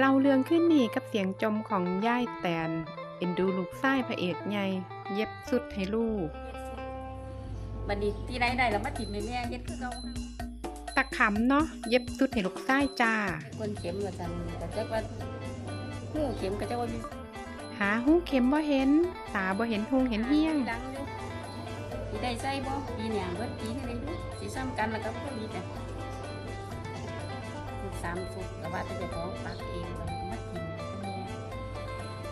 เล่าเรื่องขึ้นนี่กับเสียงจมของย่ายแตน เอ็นดูลูกไส้พระเอกใหญ่เย็บสุดให้ลูก บัดนี้ที่ใดได้แล้วมาถิ่มให้แม่เฮ็ดคือเก่าตะขำเนาะเย็บสุดให้ลูกไส้จ้าคนเข็มว่าซั่นก็จักว่าหูเข็มก็จักว่ามีหาหูเข็มบ่เห็น ตาบ่เห็นหุงเห็นเฮียงหลังอยู่สิได้ใส่บ่ปีเนี่ยเบิดปีให้ได้ดูสิซ้ำกันแล้วก็บ่มีแต่ลูก สามสุกก็ว่าแต่เจะของปักเองไว้มาถิ่มแม่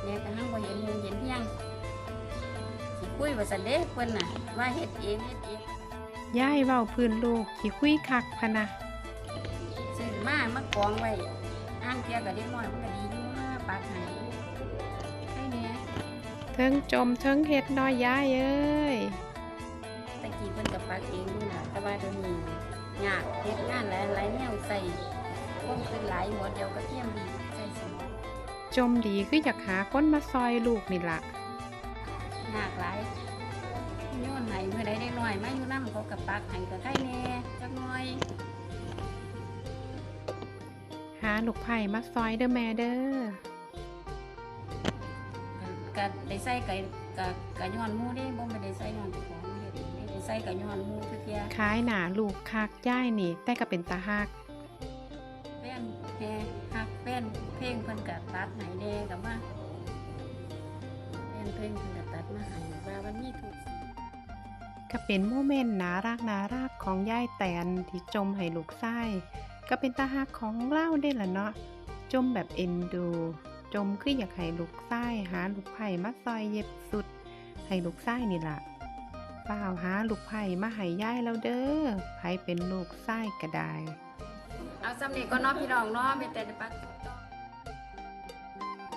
แม่ก็หังบ่เห็นหูเห็นเพียงสิคุยว่าซั่นเด้เพิ่นน่ะ ว่าเฮ็ดเองเฮ็ดเองย่ายเว้าพื้นลูกที่คุยคักพะนะซื้อมามากองไว้อ้างเทียก็เด็กน้อยมันก็ดีอยู่มาปักให้ให้แหน่เทิงจมเทิงเฮ็ดน้อยย่ายเอ้ยตะกี้เพิ่นก็ปักเองนี่ล่ะแต่ว่าเดี๋ยวนี้ยากเฮ็ดงานหลายหลายแนวใส่ ความคือหลายหมดเดียวก็เทียมดีใส่สมองจมดีคืออยากหาคนมาซอยลูกนี่ล่ะยากหลายโยนให้เมื่อใดได้น้อยมาอยู่นำเขาก็ปักให้ก็ใครแหน่จักหน่อย หาลูกไผ่มาซอยเด้อแม่เด้อก็ได้ใส่ก็ก็ก็ย้อนหมู่เด้บ่ได้ใส่ย้อนเจ้าของเฮ็ดเองเด้ได้ใส่ก็ย้อนหมู่ทุกเที่ยคล้ายหนาลูกคักย่ายนี่แต่ก็เป็นตาฮักแแน่ฮักแป้นเพลงเพิ่นก็ตัดให้แน่ก็มาแป้นเพลงเพิ่นก็ตัดมาให้ว่ามันมีทุกสีก็เป็นโมเมนต์นารักนารักของย่ายแตนที่จมให้ลูกไส้ก็เป็นตาฮักของเล่าได้ละเนาะจมแบบเอ็นดู จมคืออยากให้ลูกไส้หาลูกไผ่มาซอยเย็บสุด ให้ลูกไส้นี่ละเปล่าหาลูกไผ่มาให้ย่ายแล้วเด้อไผ่เป็นลูกไส้ก็ได้ เอาสำนี้ก็นอพี่น้องเนาะมีแต่ปัก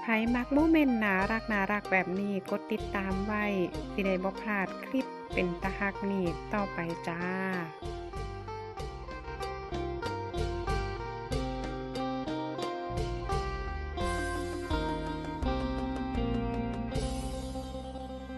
ไผ่มักโมเมนต์นารักนารักแบบนี้กดติดตามไว้สิได้บ่พลาดคลิปเป็นตะฮักนี่ต่อไปจ้า